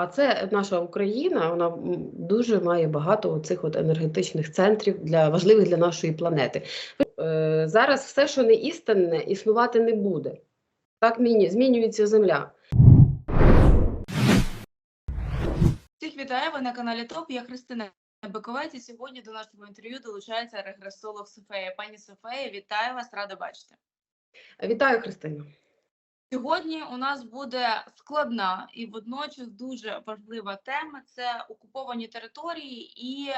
А це наша Україна, вона дуже має багато цих от енергетичних центрів для важливих для нашої планети. Е, Зараз все, що не істинне, існувати не буде. Так змінюється земля. Всіх вітаю, ви на каналі ТОП. Я Христина Баковець і сьогодні до нашого інтерв'ю долучається регресолог Софея. Пані Софея, вітаю вас, рада бачити. Вітаю, Христина. Сьогодні у нас буде складна і водночас дуже важлива тема це окуповані території, і,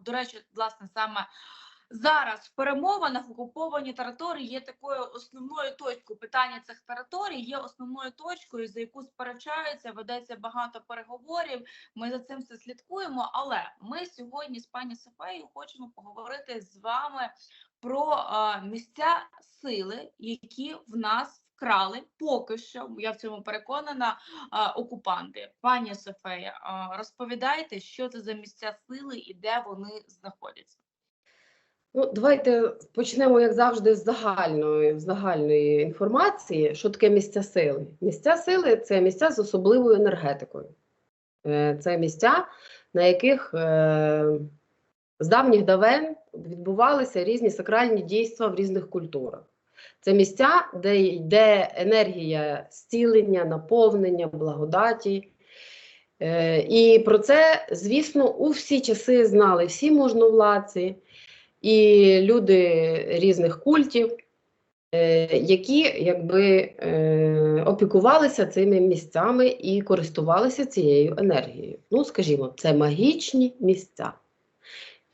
до речі, власне, саме зараз в перемовинах окуповані території є такою основною точкою. Питання цих територій є основною точкою, за яку сперечаються, ведеться багато переговорів. Ми за цим все слідкуємо. Але ми сьогодні з пані Софеєю хочемо поговорити з вами про місця сили, які в нас вкрали поки що. Я в цьому переконана. окупанти. Пані Софея, розповідайте, що це за місця сили і де вони знаходяться. Ну, давайте почнемо, як завжди, з загальної, з загальної інформації, що таке місця сили. Місця сили це місця з особливою енергетикою. Е, Це місця, на яких е, з давніх давен відбувалися різні сакральні дійства в різних культурах. Це місця, де йде енергія зцілення, наповнення, благодаті. Е, І про це, звісно, у всі часи знали всі можновладці і люди різних культів, е, які якби е, опікувалися цими місцями і користувалися цією енергією. Ну, скажімо, це магічні місця.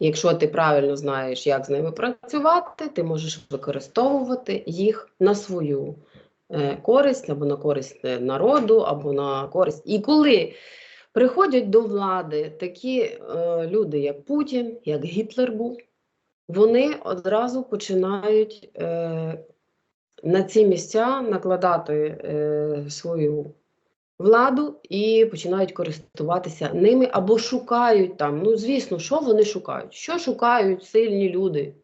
Якщо ти правильно знаєш, як з ними працювати, ти можеш використовувати їх на свою е, користь або на користь е, народу, або на користь. І коли приходять до влади такі е, люди, як Путін, як Гітлер був, вони одразу починають е, на ці місця накладати е, свою владу і починають користуватися ними або шукають там. Ну, звісно, що вони шукають? Що шукають сильні люди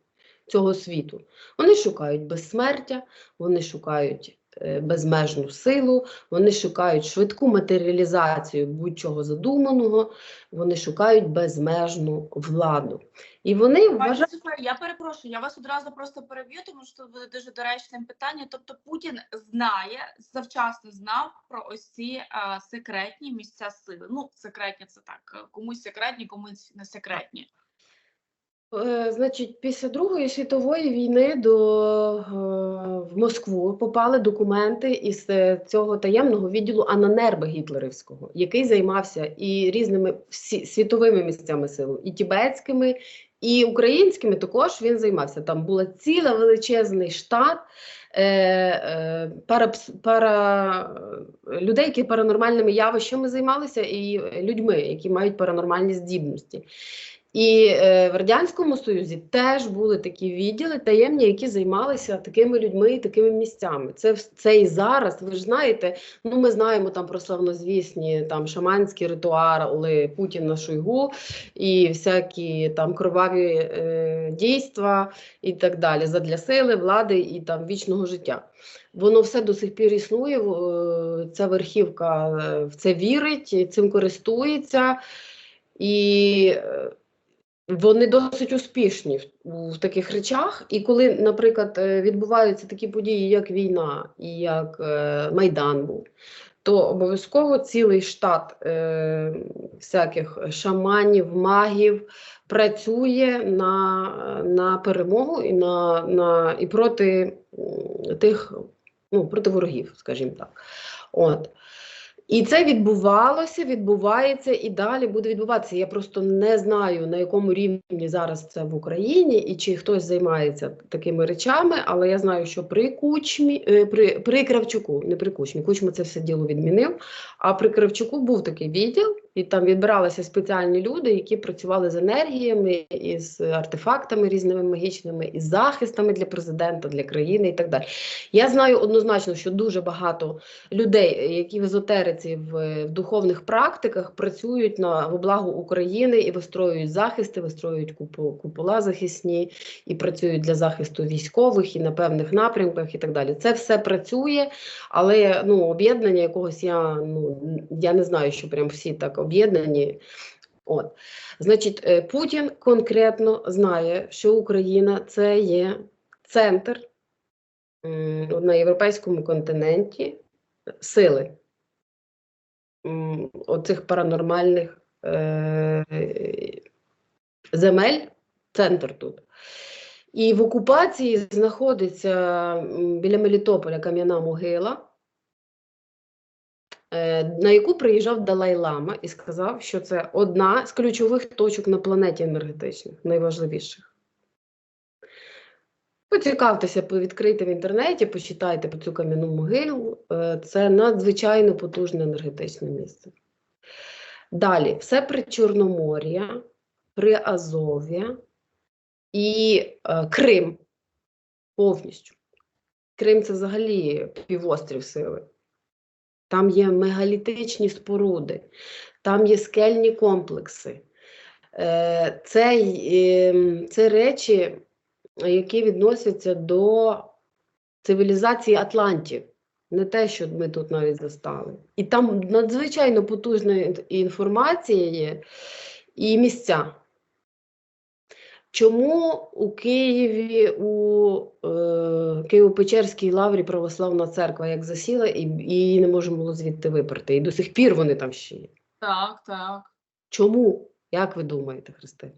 цього світу? Вони шукають безсмертя, вони шукають безмежну силу, вони шукають швидку матеріалізацію будь-чого задуманого, вони шукають безмежну владу. І вони вважають. Я перепрошую, я вас одразу просто переб'ю, тому що це буде дуже доречне питання. Тобто Путін знає, завчасно знав про ось ці а, секретні місця сили. Ну, секретні це так, комусь секретні, комусь не секретні. Е, Значить, після Другої світової війни до е, в Москву попали документи із е, цього таємного відділу Ананербе гітлерівського, який займався і різними світовими місцями сили, і тібетськими, і українськими також він займався. Там була ціла величезний штат е, е, пара, пара людей, які паранормальними явищами займалися, і людьми, які мають паранормальні здібності. І е, в Радянському Союзі теж були такі відділи таємні, які займалися такими людьми і такими місцями. Це, це і зараз, ви ж знаєте, ну ми знаємо там про славнозвісні там шаманські ритуали Путіна Шойгу і всякі там кроваві е, дійства і так далі, задля сили, влади і там вічного життя. Воно все до сих пір існує, е, ця верхівка е, в це вірить, цим користується. І е, вони досить успішні в, в таких речах. І коли, наприклад, е, відбуваються такі події, як війна і як е, Майдан був, то обов'язково цілий штат е, всяких шаманів, магів працює на, на перемогу і, на, на, і проти тих, ну, проти ворогів, скажімо так. От. І це відбувалося, відбувається і далі буде відбуватися. Я просто не знаю, на якому рівні зараз це в Україні і чи хтось займається такими речами, але я знаю, що при Кучмі, е, при, при Кравчуку, не при Кучмі, Кучма це все діло відмінив. А при Кравчуку був такий відділ, і там відбиралися спеціальні люди, які працювали з енергіями, із артефактами різними магічними, із захистами для президента, для країни і так далі. Я знаю однозначно, що дуже багато людей, які в езотериці в, в духовних практиках працюють на во благо України і вистроюють захисти, вистроюють купу, купола захисні і працюють для захисту військових і на певних напрямках і так далі. Це все працює, але ну, об'єднання якогось я ну я не знаю, що прям всі так об'єднані. От, значить, е, Путін конкретно знає, що Україна це є центр на європейському континенті сили оцих паранормальних е, земель, центр тут. І в окупації знаходиться біля Мелітополя кам'яна могила, на яку приїжджав Далай-Лама і сказав, що це одна з ключових точок на планеті енергетичних, найважливіших. Поцікавтеся, відкрийте в інтернеті, почитайте про цю кам'яну могилу. Е, Це надзвичайно потужне енергетичне місце. Далі, все при Чорномор'я, при Азові і е, Крим повністю. Крим це взагалі півострів сили. Там є мегалітичні споруди, там є скельні комплекси. Е, Це, е, це речі, які відносяться до цивілізації Атлантів. Не те, що ми тут навіть застали. І там надзвичайно потужна інформація є і місця. Чому у Києві, у е, Києво-Печерській лаврі православна церква як засіла, і, і її не можемо було звідти виперти. І до сих пір вони там ще є. Так, так. Чому? Як ви думаєте, Христина?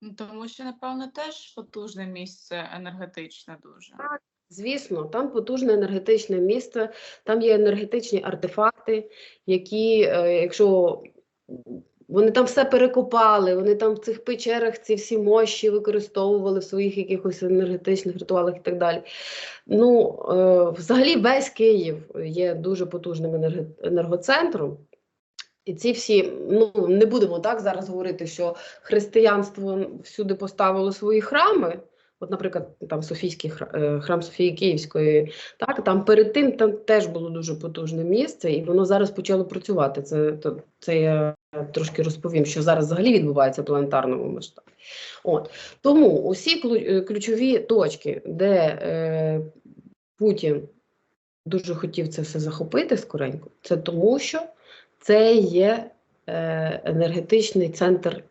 Ну, Тому що, напевно, теж потужне місце енергетичне дуже. Звісно, там потужне енергетичне місце, там є енергетичні артефакти, які, е, якщо вони там все перекопали, вони там в цих печерах ці всі мощі використовували в своїх якихось енергетичних ритуалах і так далі. Ну, е, взагалі, весь Київ є дуже потужним енерге- енергоцентром. І ці всі, ну не будемо так зараз говорити, що християнство всюди поставило свої храми. От, наприклад, там Софійський е, храм Софії Київської, так там перед тим там теж було дуже потужне місце, і воно зараз почало працювати. Це, то, це я трошки розповім, що зараз взагалі відбувається в планетарному масштабі. От тому усі е, ключові точки, де е, Путін дуже хотів це все захопити скоренько, це тому, що це є е, енергетичний центр.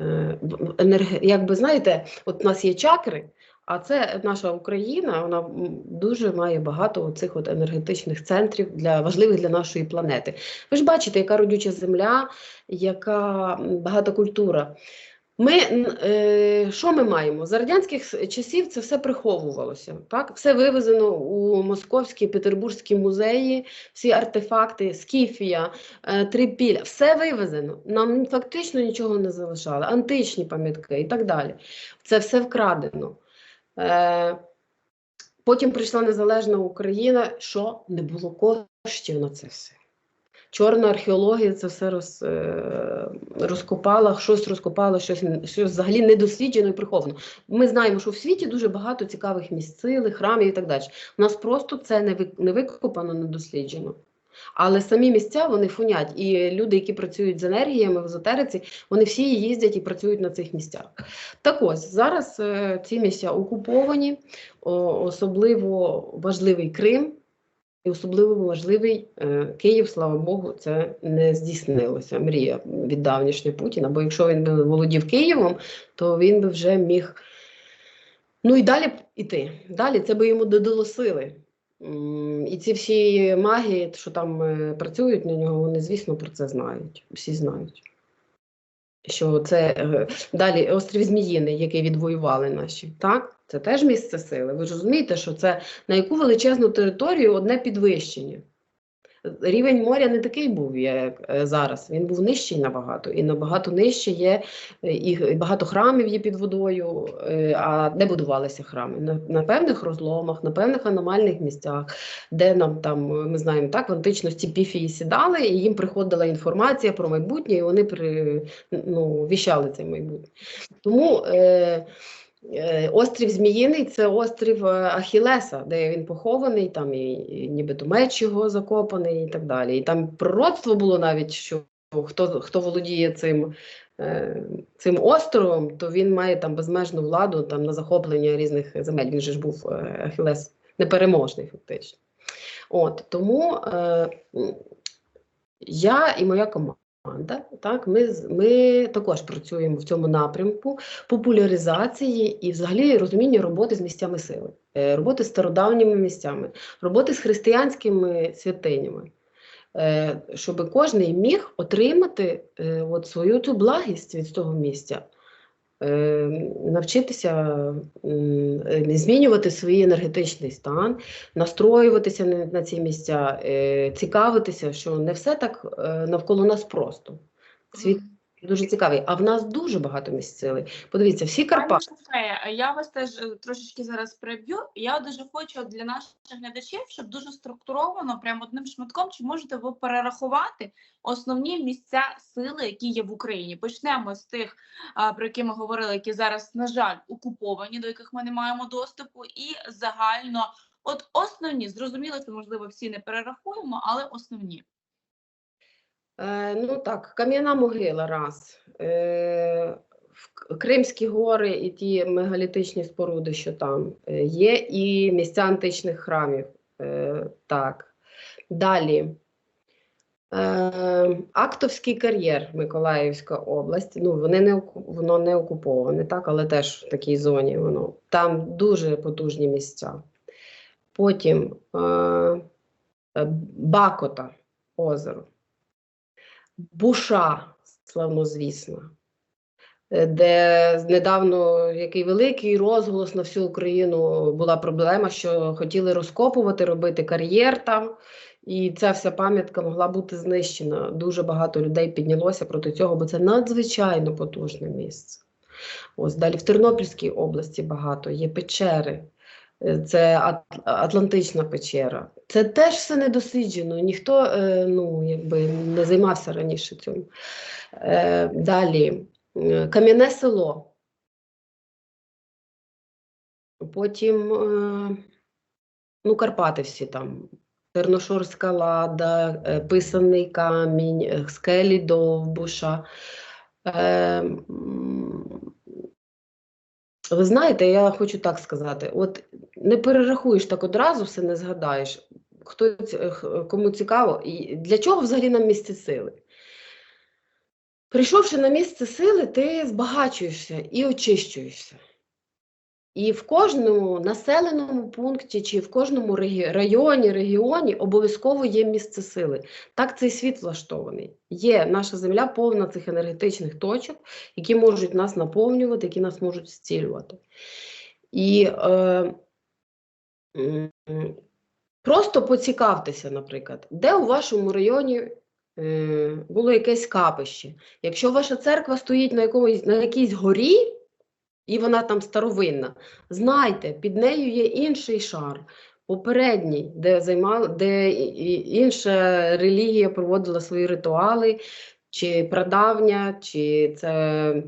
Е, в- в- якби знаєте, от у нас є чакри, а це наша Україна, вона дуже має багато цих енергетичних центрів для важливих для нашої планети. Ви ж бачите, яка родюча земля, яка багата культура. Ми, е, що ми маємо? За радянських часів це все приховувалося. Так? Все вивезено у московські, петербурзькі музеї, всі артефакти, скіфія, е, трипілля, все вивезено. Нам фактично нічого не залишали, античні пам'ятки і так далі. Це все вкрадено. Е, Потім прийшла незалежна Україна, що не було коштів на це все. Чорна археологія це все роз, е, розкопала, щось розкопала, щось, щось взагалі недосліджено і приховано. Ми знаємо, що в світі дуже багато цікавих місць храмів і так далі. У нас просто це не викопано, не досліджено. Але самі місця вони фунять. І люди, які працюють з енергіями в езотериці, вони всі їздять і працюють на цих місцях. Так ось зараз е, ці місця окуповані, особливо важливий Крим. І особливо важливий е, Київ, слава Богу, це не здійснилося. Мрія від давнішня Путіна. Бо якщо він би володів Києвом, то він би вже міг ну і далі іти. Далі це би йому додало сили. І ці всі магії, що там е, працюють на нього, вони, звісно, про це знають. Всі знають. Що це е, далі острів Зміїний, який відвоювали наші, так? Це теж місце сили. Ви ж розумієте, що це на яку величезну територію одне підвищення. Рівень моря не такий був, як е, зараз. Він був нижчий набагато, і набагато нижче є е, і багато храмів є під водою. е, А де будувалися храми? На, на певних розломах, на певних аномальних місцях, де нам там ми знаємо так, в античності піфії сідали, і їм приходила інформація про майбутнє, і вони при, ну, віщали це майбутнє. Тому Е, Острів Зміїний це острів е, Ахілеса, де він похований, там і, і нібито меч його закопаний і так далі. І там пророцтво було навіть, що хто, хто володіє цим, е, цим островом, то він має там безмежну владу там, на захоплення різних земель. Він же ж був е, Ахілес непереможний, фактично. От, тому е, я і моя команда. Так, ми, ми також працюємо в цьому напрямку популяризації і взагалі розуміння роботи з місцями сили, е, роботи з стародавніми місцями, роботи з християнськими святинями, е, щоб кожен міг отримати е, от свою цю благість від того місця, навчитися е, змінювати свій енергетичний стан, настроюватися на, ці місця, е, цікавитися, що не все так е, навколо нас просто. Світ. Дуже цікавий. А в нас дуже багато місць сили. Подивіться, всі Карпати. Я вас теж е, трошечки зараз переб'ю. Я дуже хочу для наших глядачів, щоб дуже структуровано, прямо одним шматком, чи можете ви перерахувати основні місця сили, які є в Україні? Почнемо з тих, про які ми говорили, які зараз, на жаль, окуповані, до яких ми не маємо доступу, і загально, от основні, зрозуміло, що можливо всі не перерахуємо, але основні. Е, ну так, Кам'яна могила раз. Е, Кримські гори і ті мегалітичні споруди, що там е, є, і місця античних храмів. Так. Далі. Актовський кар'єр, Миколаївська область. Ну, вони не, воно не окуповане, так, але теж в такій зоні воно. Там дуже потужні місця. Потім Бакота озеро. Буша, славнозвісна, е, де недавно який великий розголос на всю Україну була проблема, що хотіли розкопувати, робити кар'єр там, і ця вся пам'ятка могла бути знищена. Дуже багато людей піднялося проти цього, бо це надзвичайно потужне місце. Ось далі в Тернопільській області багато є печери. Е, Це Атлантична печера. Це теж все не досліджено. Ніхто е, ну, якби не займався раніше цим. Е, Далі Кам'яне село. Потім ну, Карпати всі там. Терношорська лада, писаний камінь, скелі Довбуша. Е, ви знаєте, я хочу так сказати: от не перерахуєш так одразу, все не згадаєш. Хто кому цікаво, і для чого взагалі нам місце сили? Прийшовши на місце сили, ти збагачуєшся і очищуєшся. І в кожному населеному пункті чи в кожному районі, регіоні обов'язково є місце сили. Так цей світ влаштований. Є наша земля повна цих енергетичних точок, які можуть нас наповнювати, які нас можуть зцілювати. І е, просто поцікавтеся, наприклад, де у вашому районі е, було якесь капище. Якщо ваша церква стоїть на, якомусь, на якійсь горі, і вона там старовинна, знайте, під нею є інший шар. Попередній, де займала, де інша релігія проводила свої ритуали, чи прадавня, чи це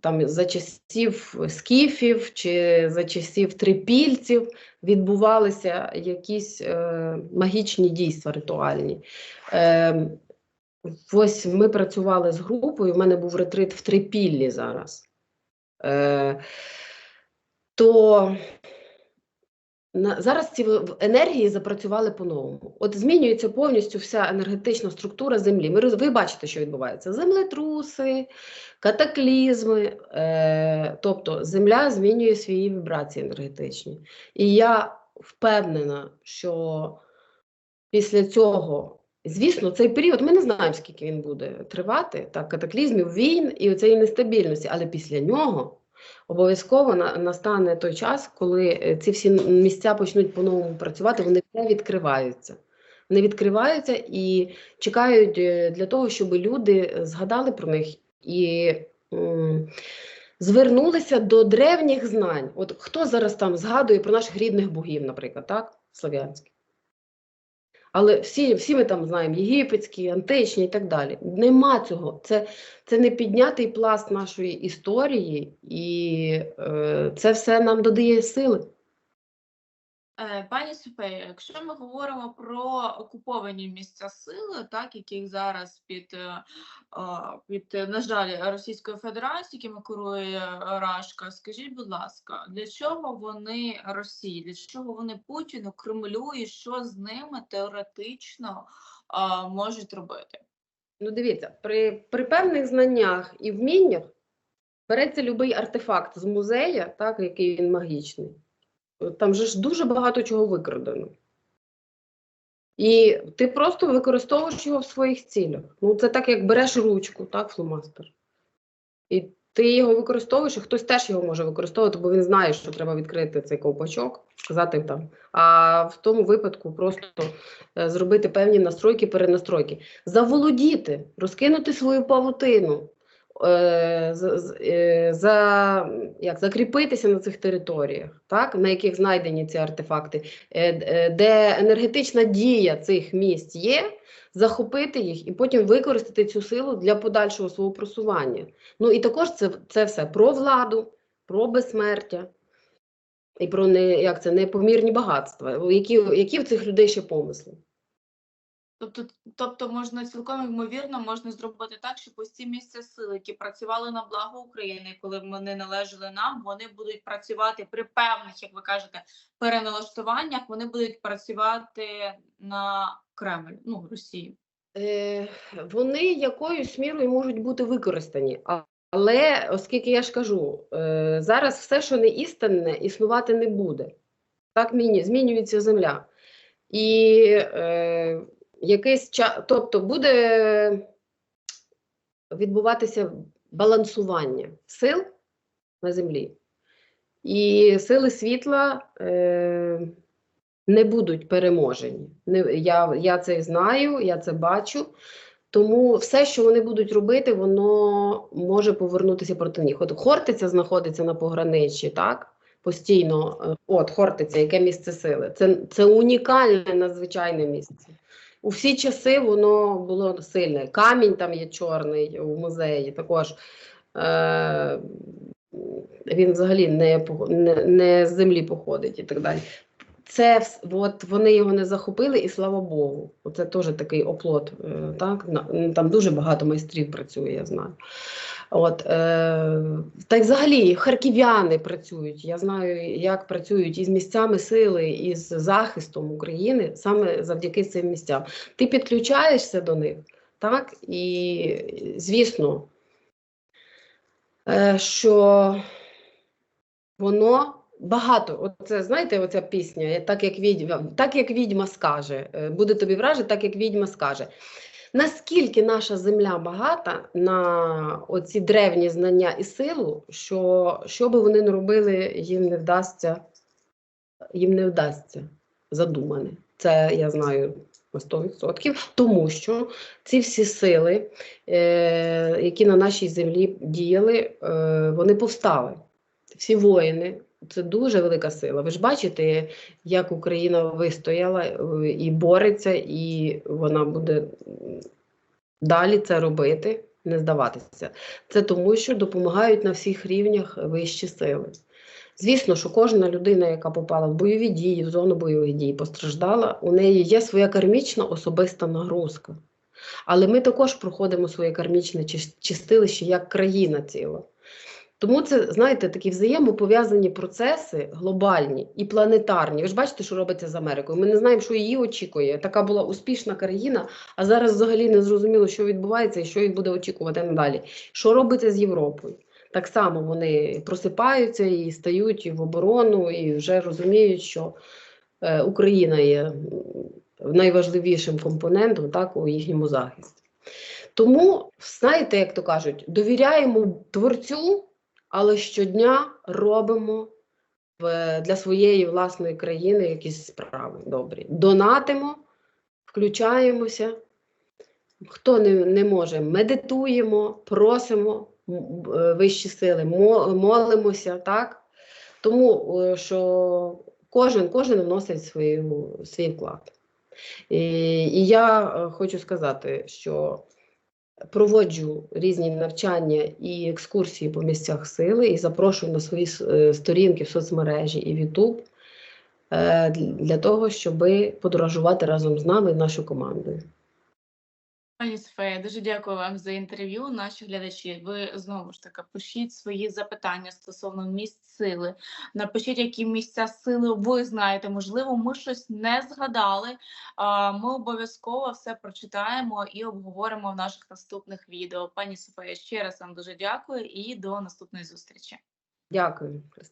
там за часів скіфів, чи за часів трипільців відбувалися якісь е, магічні дійства ритуальні. Е, ось ми працювали з групою, в мене був ретрит в Трипіллі зараз. Е, то зараз ці енергії запрацювали по-новому. От змінюється повністю вся енергетична структура Землі. Ми, ви бачите, що відбувається: землетруси, катаклізми. Е, тобто Земля змінює свої вібрації енергетичні. І я впевнена, що після цього. Звісно, цей період ми не знаємо, скільки він буде тривати, так, катаклізмів, війн і цієї нестабільності, але після нього обов'язково на, настане той час, коли е, ці всі місця почнуть по-новому працювати, вони не відкриваються. Вони відкриваються і чекають е, для того, щоб люди е, згадали про них і м, звернулися до древніх знань. От хто зараз там згадує про наших рідних богів, наприклад, так? Слов'янських. Але всі, всі ми там знаємо єгипетські, античні і так далі. Нема цього. Це, це не піднятий пласт нашої історії, і е, це все нам додає сили. Е, Пані Софея, якщо ми говоримо про окуповані місця сили, так яких зараз під, е, під на жаль, Російською Федерацією, якими керує е, Рашка, скажіть, будь ласка, для чого вони Росії, для чого вони Путіну, Кремлю, і що з ними теоретично можуть робити? Ну, дивіться, при, при певних знаннях і вміннях береться будь-який артефакт з музея, так, який він магічний. Там же ж дуже багато чого викрадено. І ти просто використовуєш його в своїх цілях. Ну, це так, як береш ручку, так, фломастер. І ти його використовуєш, і хтось теж його може використовувати, бо він знає, що треба відкрити цей ковпачок, сказати там. А в тому випадку просто е, зробити певні настройки, перенастройки. Заволодіти, розкинути свою павутину, за, як, закріпитися на цих територіях, так, на яких знайдені ці артефакти, е, е, де енергетична дія цих місць є, захопити їх і потім використати цю силу для подальшого свого просування. Ну і також це, це все про владу, про безсмертя і про не, як це, непомірні багатства. Які, які в цих людей ще помисли? Тобто, тобто можна цілком ймовірно можна зробити так, щоб ці місця сили, які працювали на благо України, коли вони належали нам, вони будуть працювати при певних, як ви кажете, переналаштуваннях, вони будуть працювати на Кремль, ну Росію. Е, вони якоюсь мірою можуть бути використані. Але, оскільки я ж кажу, е, зараз все, що не істинне, існувати не буде. Так змінюється земля. І е, якийсь час, тобто буде відбуватися балансування сил на землі. І сили світла е, не будуть переможені. Не, я, я це знаю, я це бачу. Тому все, що вони будуть робити, воно може повернутися проти них. От Хортиця знаходиться на пограниччі, так? Постійно, е, от Хортиця, яке місце сили. Це, це унікальне надзвичайне місце. У всі часи воно було сильне. Камінь там є чорний у музеї. Також е, він взагалі не, не, не з землі походить і так далі. Це от вони його не захопили, і слава Богу. Оце теж такий оплот. е, Так? Там дуже багато майстрів працює, я знаю. От, е, та й взагалі харків'яни працюють. Я знаю, як працюють із місцями сили, із захистом України саме завдяки цим місцям. Ти підключаєшся до них, так? І звісно, е, що воно багато. Оце знаєте, оця пісня, так як відьма, так як відьма скаже, е, буде тобі враже, так як відьма скаже. Наскільки наша земля багата на оці древні знання і силу, що що би вони не робили, їм не вдасться, їм не вдасться задумане. Це я знаю на 100%, тому що ці всі сили, е, які на нашій землі діяли, е, вони повстали. Всі воїни. Це дуже велика сила. Ви ж бачите, як Україна вистояла е, і бореться, і вона буде далі це робити, не здаватися. Це тому, що допомагають на всіх рівнях вищі сили. Звісно, що кожна людина, яка попала в бойові дії, в зону бойових дій, постраждала, у неї є своя кармічна особиста нагрузка. Але ми також проходимо своє кармічне чистилище як країна ціла. Тому це, знаєте, такі взаємопов'язані процеси глобальні і планетарні. Ви ж бачите, що робиться з Америкою. Ми не знаємо, що її очікує. Така була успішна країна, а зараз взагалі не зрозуміло, що відбувається і що їх буде очікувати надалі. Що робиться з Європою? Так само вони просипаються і стають в оборону, і вже розуміють, що е, Україна є найважливішим компонентом так, у їхньому захисті. Тому, знаєте, як то кажуть, довіряємо творцю, але щодня робимо для своєї власної країни якісь справи добрі. Донатимо, включаємося. Хто не, не може, медитуємо, просимо е, вищі сили, молимося, так? Тому е, що кожен, кожен вносить свою, свій вклад. І, і я е, хочу сказати, що проводжу різні навчання і екскурсії по місцях сили і запрошую на свої е, сторінки в соцмережі і в YouTube е, для того, щоб подорожувати разом з нами і нашою командою. Пані Софія, дуже дякую вам за інтерв'ю. Наші глядачі, ви знову ж таки пишіть свої запитання стосовно місць сили. Напишіть, які місця сили ви знаєте. Можливо, ми щось не згадали. Ми обов'язково все прочитаємо і обговоримо в наших наступних відео. Пані Софія, ще раз вам дуже дякую і до наступної зустрічі. Дякую.